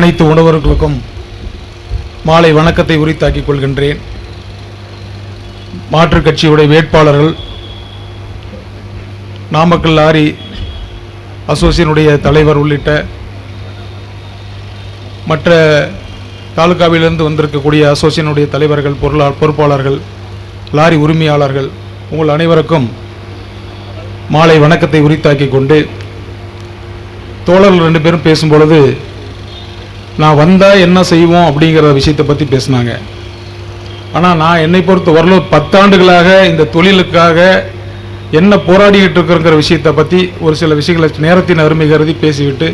அனைத்து உணவர்களுக்கும் மாலை வணக்கத்தை உரித்தாக்கிக் கொள்கின்றேன். மாற்றுக் கட்சியுடைய வேட்பாளர்கள் நாமக்கல் லாரி அசோசியனுடைய தலைவர் உள்ளிட்ட மற்ற தாலுகாவிலிருந்து வந்திருக்கக்கூடிய அசோசியனுடைய தலைவர்கள் பொருளா பொறுப்பாளர்கள் லாரி உரிமையாளர்கள் உங்கள் அனைவருக்கும் மாலை வணக்கத்தை உரித்தாக்கிக் கொண்டு தோழர்கள் ரெண்டு பேரும் பேசும்பொழுது நான் வந்தால் என்ன செய்வோம் அப்படிங்கிற விஷயத்தை பற்றி பேசினாங்க. ஆனால் நான் என்னை பொறுத்த வரலூர் பத்தாண்டுகளாக இந்த தொழிலுக்காக என்ன போராடிக்கிட்டு இருக்கிறங்கிற விஷயத்தை பற்றி ஒரு சில விஷயங்களை நேரத்தின் அருமை கருதி பேசிவிட்டு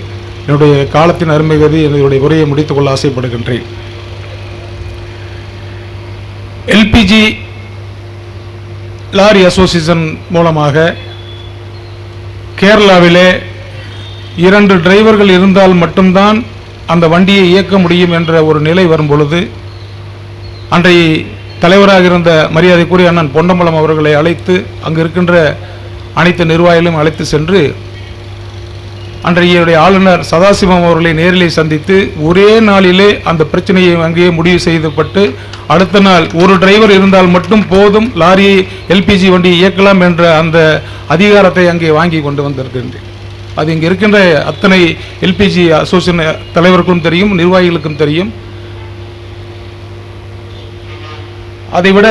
என்னுடைய காலத்தின் அருமை கருதி என்னுடைய உரையை முடித்துக்கொள்ள ஆசைப்படுகின்றேன். எல்பிஜி லாரி அசோசியேஷன் மூலமாக கேரளாவிலே இரண்டு டிரைவர்கள் இருந்தால் மட்டும்தான் அந்த வண்டியை இயக்க முடியும் என்ற ஒரு நிலை வரும் பொழுது அன்றைய தலைவராக இருந்த மரியாதைக்குரிய அண்ணன் பொன்னம்பலம் அவர்களை அழைத்து அங்கு இருக்கின்ற அனைத்து நிர்வாகிகளும் அழைத்து சென்று அன்றைய ஆளுநர் சதாசிவம் அவர்களை நேரிலே சந்தித்து ஒரே நாளிலே அந்த பிரச்சனையை அங்கேயே முடிவு செய்துப்பட்டு அடுத்த நாள் ஒரு டிரைவர் இருந்தால் மட்டும் போதும் லாரியை எல்பிஜி வண்டியை இயக்கலாம் என்ற அந்த அதிகாரத்தை அங்கே வாங்கி கொண்டு வந்திருக்கின்றேன். அது இங்கே இருக்கின்ற அத்தனை எல்பிஜி அசோசியேஷன் தலைவருக்கும் தெரியும் நிர்வாகிகளுக்கும் தெரியும். அதைவிட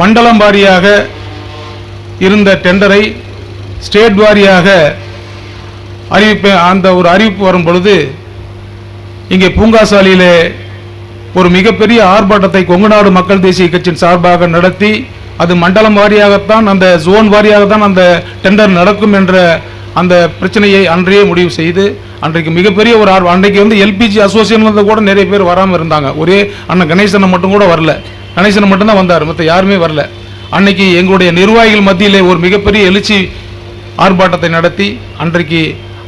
மண்டலம் வாரியாக இருந்த டெண்டரை ஸ்டேட் வாரியாக அறிவிப்பு அந்த ஒரு அறிவிப்பு வரும் பொழுது இங்கே பூங்காசாலியிலே ஒரு மிகப்பெரிய ஆர்ப்பாட்டத்தை கொங்குநாடு மக்கள் தேசிய கட்சியின் சார்பாக நடத்தி அது மண்டலம் வாரியாகத்தான் அந்த ஜோன் வாரியாகத்தான் அந்த டெண்டர் நடக்கும் என்ற அந்த பிரச்சனையை அன்றையே முடிவு செய்து அன்றைக்கு மிகப்பெரிய ஒரு ஆர்வம் அன்றைக்கு வந்து எல்பிஜி அசோசியேஷன்ல கூட நிறைய பேர் வராமல் இருந்தாங்க. ஒரே அண்ணன் கணேசனை மட்டும் கூட வரல. கணேசனை மட்டும்தான் வந்தார் மற்ற யாருமே வரல. அன்னைக்கு எங்களுடைய நிர்வாகிகள் மத்தியிலே ஒரு மிகப்பெரிய எழுச்சி ஆர்ப்பாட்டத்தை நடத்தி அன்றைக்கு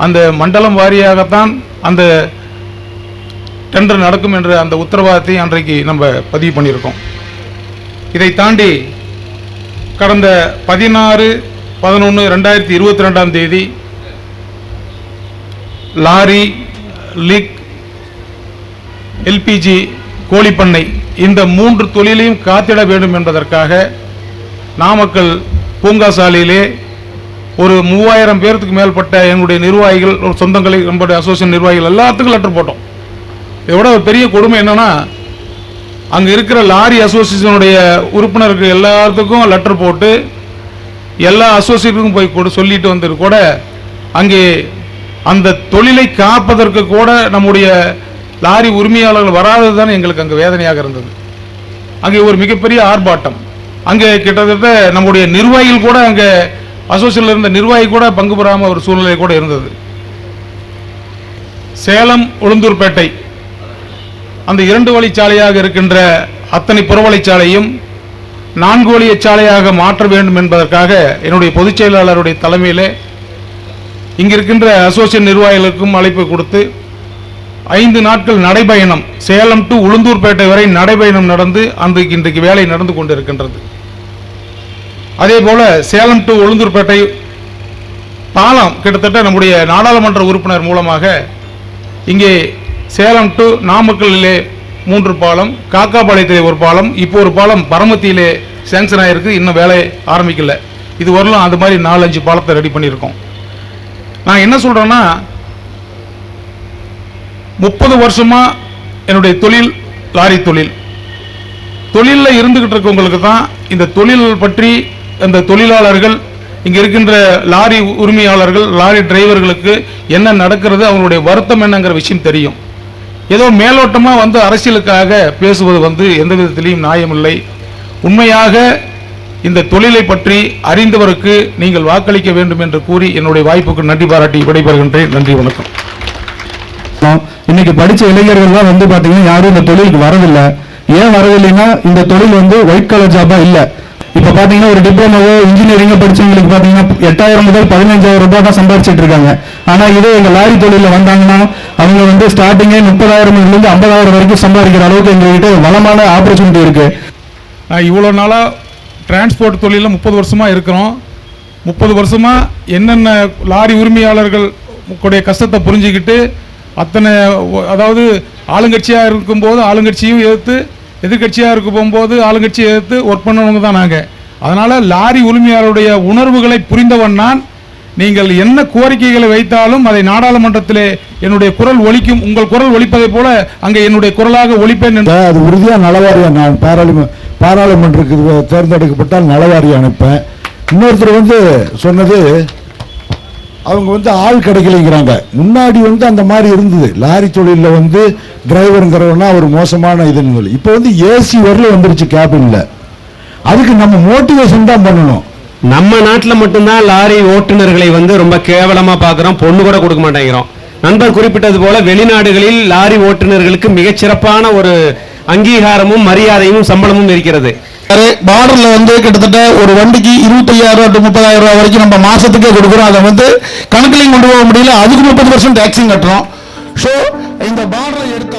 அந்த மண்டலம் வாரியாகத்தான் அந்த டெண்டர் நடக்கும் என்ற அந்த உத்தரவாதத்தை அன்றைக்கு நம்ம பதிவு பண்ணியிருக்கோம். இதை தாண்டி கடந்த பதினாறு பதினொன்று ரெண்டாயிரத்தி இருபத்தி ரெண்டாம் தேதி லாரி லிக் எல்பிஜி கோழிப்பண்ணை இந்த மூன்று தொழிலையும் காத்திட வேண்டும் என்பதற்காக நாமக்கல் பூங்கா சாலையிலே ஒரு மூவாயிரம் பேர்த்துக்கு மேற்பட்ட எங்களுடைய நிர்வாகிகள் ஒரு சொந்தங்களை நம்மளுடைய அசோசியேஷன் நிர்வாகிகள் எல்லாத்துக்கும் லெட்டர் போட்டோம். இதோட ஒரு பெரிய கொடுமை என்னன்னா அங்கே இருக்கிற லாரி அசோசியேஷனுடைய உறுப்பினர்கள் எல்லாத்துக்கும் லெட்டர் போட்டு எல்லா அசோசியேட்டுக்கும் போய் கூட சொல்லிட்டு வந்து கூட அங்கே அந்த தொழிலை காப்பதற்கு கூட நம்முடைய லாரி உரிமையாளர்கள் வராதது தான் எங்களுக்கு அங்கே வேதனையாக இருந்தது. அங்கே ஒரு மிகப்பெரிய ஆர்ப்பாட்டம். அங்கே கிட்டத்தட்ட நம்முடைய நிர்வாகிகள் கூட அங்கே அசோசியில் இருந்த நிர்வாகி கூட பங்கு பெறாமல் ஒரு சூழ்நிலை கூட இருந்தது. சேலம் உளுந்தூர்பேட்டை. அந்த இரண்டு வழிச்சாலையாக இருக்கின்ற அத்தனை புறவழிச்சாலையும் நான்கு வழிச்சாலையாக மாற்ற வேண்டும் என்பதற்காக என்னுடைய பொதுச் செயலாளருடைய தலைமையிலே இங்கிருக்கின்ற அசோசியேட் நிர்வாகிகளுக்கும் அழைப்பு கொடுத்து ஐந்து நாட்கள் நடைபயணம். சேலம் டு உளுந்தூர்பேட்டை வரை நடைபயணம் நடந்து அன்றைக்கு இன்றைக்கு வேலை நடந்து கொண்டிருக்கின்றது. அதே போல சேலம் டு உளுந்தூர்பேட்டை பாலம் கிட்டத்தட்ட நம்முடைய நாடாளுமன்ற உறுப்பினர் மூலமாக இங்கே சேலம் டு நாமக்கல்லிலே மூன்று பாலம் காக்காபாளையத்திலே ஒரு பாலம் இப்போ ஒரு பாலம் பரமத்தியிலே சேங்ஷன் ஆகிருக்கு இன்னும் வேலை ஆரம்பிக்கல. இது வரலும் அது மாதிரி நாலஞ்சு பாலத்தை ரெடி பண்ணியிருக்கோம். நான் என்ன சொல்கிறேன்னா முப்பது வருஷமாக என்னுடைய தொழில் லாரி தொழில். தொழிலில் இருந்துக்கிட்டு இருக்கவங்களுக்கு தான் இந்த தொழில் பற்றி அந்த தொழிலாளர்கள் இங்கே இருக்கின்ற லாரி உரிமையாளர்கள் லாரி டிரைவர்களுக்கு என்ன நடக்கிறது அவங்களுடைய வருத்தம் என்னங்கிற விஷயம் தெரியும். ஏதோ மேலோட்டமாக வந்து அரசியலுக்காக பேசுவது வந்து எந்த விதத்திலையும் நியாயமில்லை. உண்மையாக இந்த தொழிலை பற்றி அறிந்தவருக்கு நீங்கள் வாக்களிக்க வேண்டும் என்று கூறி என்னுடைய வாய்ப்புக்கு நன்றி பாராட்டி விடைபெறுகின்றேன். நன்றி வணக்கம். இன்னைக்கு படித்த இளைஞர்கள் தான் வந்து பார்த்தீங்கன்னா யாரும் இந்த தொழிலுக்கு வரதில்லை. ஏன் வரவில்லைன்னா இந்த தொழில் வந்து ஒயிட் கலர் ஜாபா இல்லை. இப்ப பாத்தீங்கன்னா ஒரு டிப்ளமோவோ இன்ஜினியரிங்கோ படிச்சவங்களுக்கு பாத்தீங்கன்னா எட்டாயிரம் முதல் பதினஞ்சாயிரம் ரூபாய் தான் சம்பாதிச்சிட்டு இருக்காங்க. ஆனா இதே எங்க லாரி தொழில வந்தாங்கன்னா அவங்க வந்து ஸ்டார்டிங்கே முப்பதாயிரம் இருந்து ஐம்பதாயிரம் வரைக்கும் சம்பாதிக்கிற அளவுக்கு எங்ககிட்ட வளமான ஆப்பர்ச்சுனிட்டி இருக்கு. நான் இவ்வளோ நாளாக டிரான்ஸ்போர்ட் தொழிலில் முப்பது வருஷமாக இருக்கிறோம். முப்பது வருஷமாக என்னென்ன லாரி உரிமையாளர்கள் உடைய கஷ்டத்தை புரிஞ்சுக்கிட்டு அத்தனை அதாவது ஆளுங்கட்சியாக இருக்கும்போது ஆளுங்கட்சியும் எதிர்த்து எதிர்கட்சியாக இருக்க போகும்போது ஆளுங்கட்சியை எதிர்த்து ஒர்க் பண்ணவங்க தான் நாங்கள் அதனால் லாரி உரிமையாளருடைய உணர்வுகளை புரிந்தவன் நான். நீங்கள் என்ன கோரிக்கைகளை வைத்தாலும் அதை நாடாளுமன்றத்திலே என்னுடைய குரல் ஒழிக்கும் உங்கள் குரல் ஒழிப்பதை போல அங்கே என்னுடைய குரலாக ஒழிப்பேன் என்று அது உறுதியாக நலவாரியா நான் பாராளும பாராளுமன்றத்துக்கு தேர்ந்தெடுக்கப்பட்டால் நலவாரி அனுப்பேன். இன்னொருத்தர் வந்து சொன்னது அவங்க வந்து ஆள் கிடைக்கலைங்கிறாங்க. முன்னாடி வந்து அந்த மாதிரி இருந்தது. லாரி தொழிலில் வந்து டிரைவருங்கிறவனா ஒரு மோசமான இதுன்னு சொல்லி. இப்போ வந்து ஏசி வரல வந்துருச்சு கேபினில் அதுக்கு நம்ம மோட்டிவேஷன் தான் பண்ணணும். நம்ம நாட்டில் மட்டும்தான் லாரி ஓட்டுநர்களை வந்து ரொம்ப கேவலமாக பார்க்குறோம். பொண்ணு கூட கொடுக்க மாட்டேங்கிறோம். நண்பர் குறிப்பிட்டது போல வெளிநாடுகளில் லாரி ஓட்டுநர்களுக்கு மிகச்சிறப்பான ஒரு அங்கீகாரமும் மரியாதையும் சம்பளமும் இருக்கிறது. பார்டர்ல வந்து கிட்டத்தட்ட ஒரு வண்டிக்கு இருபத்தையாயிரம் டு முப்பதாயிரம் ரூபா வரைக்கும் நம்ம மாசத்துக்கே கொடுக்குறோம். அதை வந்து கணக்குலையும் கொண்டு போக முடியல. அதுக்கு முப்பது பர்சன்ட் டேக்ஸும் கட்டுறோம். ஸோ இந்த பார்டரை எடுத்து